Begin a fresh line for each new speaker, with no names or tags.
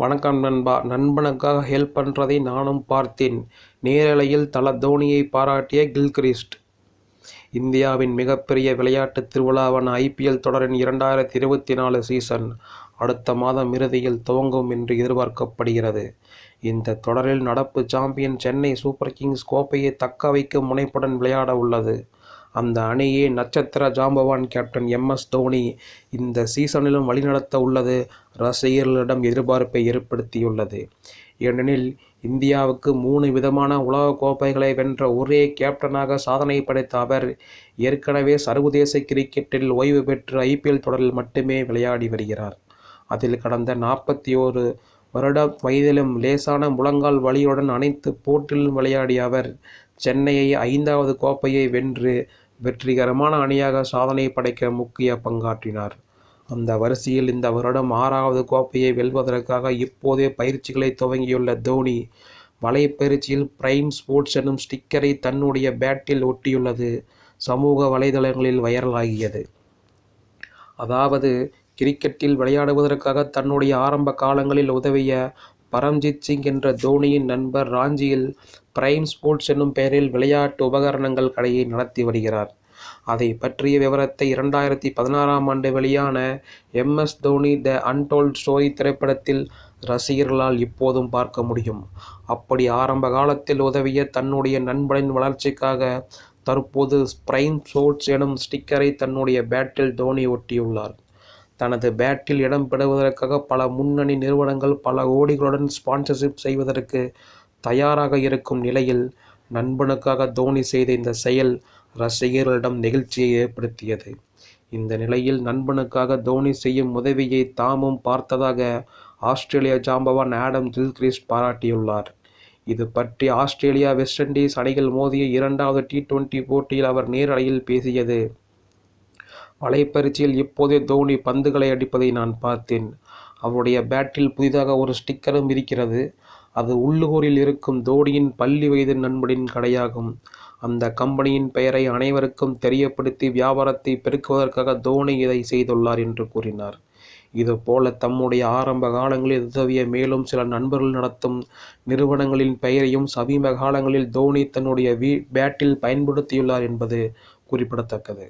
வணக்கம் நண்பா. நண்பனுக்காக ஹெல்ப் பண்ணுறதை நானும் பார்த்தேன். நேரலையில் தல தோனியை பாராட்டிய கில்கிரிஸ்ட். இந்தியாவின் மிகப்பெரிய விளையாட்டு திருவிழாவான ஐபிஎல் தொடரின் இரண்டாயிரத்தி இருபத்தி நாலு சீசன் அடுத்த மாதம் இறுதியில் துவங்கும் என்று எதிர்பார்க்கப்படுகிறது. இந்த தொடரில் நடப்பு சாம்பியன் சென்னை சூப்பர் கிங்ஸ் கோப்பையை தக்க வைக்கும் முனைப்புடன் விளையாட உள்ளது. அந்த அணியை நட்சத்திர ஜாம்பவான் கேப்டன் எம் எஸ் தோனி இந்த சீசனிலும் வழிநடத்த உள்ளது. ரசிகர்களிடம் எதிர்பார்ப்பை ஏற்படுத்தியுள்ளது. ஏனெனில் இந்தியாவுக்கு மூணு விதமான உலகக் கோப்பைகளை வென்ற ஒரே கேப்டனாக சாதனை படைத்த அவர் ஏற்கனவே சர்வதேச கிரிக்கெட்டில் ஓய்வு பெற்று ஐபிஎல் தொடரில் மட்டுமே விளையாடி வருகிறார். அதில் கடந்த நாற்பத்தி ஓரு வருட வயதிலும் லேசான முழங்கால் வலியுடன் அனைத்து போட்டியிலும் விளையாடிய அவர் சென்னையை ஐந்தாவது கோப்பையை வென்று வெற்றிகரமான அணியாக சாதனை படைக்க முக்கிய பங்காற்றினார். அந்த வரிசையில் இந்த வருடம் ஆறாவது கோப்பையை வெல்வதற்காக இப்போதே பயிற்சிகளை துவங்கியுள்ள தோனி வலைப்பயிற்சியில் பிரைம் ஸ்போர்ட்ஸ் எனும் ஸ்டிக்கரை தன்னுடைய பேட்டில் ஒட்டியுள்ளது சமூக வலைதளங்களில் வைரலாகியது. அதாவது கிரிக்கெட்டில் விளையாடுவதற்காக தன்னுடைய ஆரம்ப காலங்களில் உதவிய பரம்ஜித் சிங் என்ற தோனியின் நண்பர் ராஞ்சியில் பிரைம் ஸ்போர்ட்ஸ் என்னும் பெயரில் விளையாட்டு உபகரணங்கள் கடையை நடத்தி வருகிறார். அதை பற்றிய விவரத்தை இரண்டாயிரத்தி பதினாறாம் ஆண்டு வெளியான MS Dhoni the untold story திரைப்படத்தில் ரசிகர்களால் இப்போதும் பார்க்க முடியும். அப்படி ஆரம்ப காலத்தில் உதவிய தன்னுடைய நண்பனின் வளர்ச்சிக்காக தற்போது பிரைம் ஸ்போர்ட்ஸ் எனும் ஸ்டிக்கரை தன்னுடைய பேட்டில் தோனி ஒட்டியுள்ளார். தனது பேட்டில் இடம் பெறுவதற்காக பல முன்னணி நிறுவனங்கள் பல கோடிகளுடன் ஸ்பான்சர்ஷிப் செய்வதற்கு தயாராக இருக்கும் நிலையில் நண்பனுக்காக தோனி செய்த இந்த செயல் ரசிகர்களிடம் நெகிழ்ச்சியை ஏற்படுத்தியது. இந்த நிலையில் நண்பனுக்காக தோனி செய்யும் உதவியை தாமும் பார்த்ததாக ஆஸ்திரேலிய ஜாம்பவான் ஆடம் ஜில்கிரிஸ் பாராட்டியுள்ளார். இது பற்றி ஆஸ்திரேலியா வெஸ்ட் இண்டீஸ் அணிகள் மோதிய இரண்டாவது டி டுவெண்டி போட்டியில் அவர் நேரலையில் பேசியது வலைப்பயிற்சியில் இப்போதே தோனி பந்துகளை அடிப்பதை நான் பார்த்தேன். அவருடைய பேட்டில் புதிதாக ஒரு ஸ்டிக்கரும் இருக்கிறது. அது உள்ளூரில் இருக்கும் தோனியின் பள்ளி வயது நண்பனின் கடையாகும். அந்த கம்பெனியின் பெயரை அனைவருக்கும் தெரியப்படுத்தி வியாபாரத்தை பெருக்குவதற்காக தோனி இதை செய்துள்ளார் என்று கூறினார். இதுபோல தம்முடைய ஆரம்ப காலங்களில் உதவிய மேலும் சில நண்பர்கள் நடத்தும் நிறுவனங்களின் பெயரையும் சமீப காலங்களில் தோனி தன்னுடைய வீ பேட்டில் பயன்படுத்தியுள்ளார் என்பது குறிப்பிடத்தக்கது.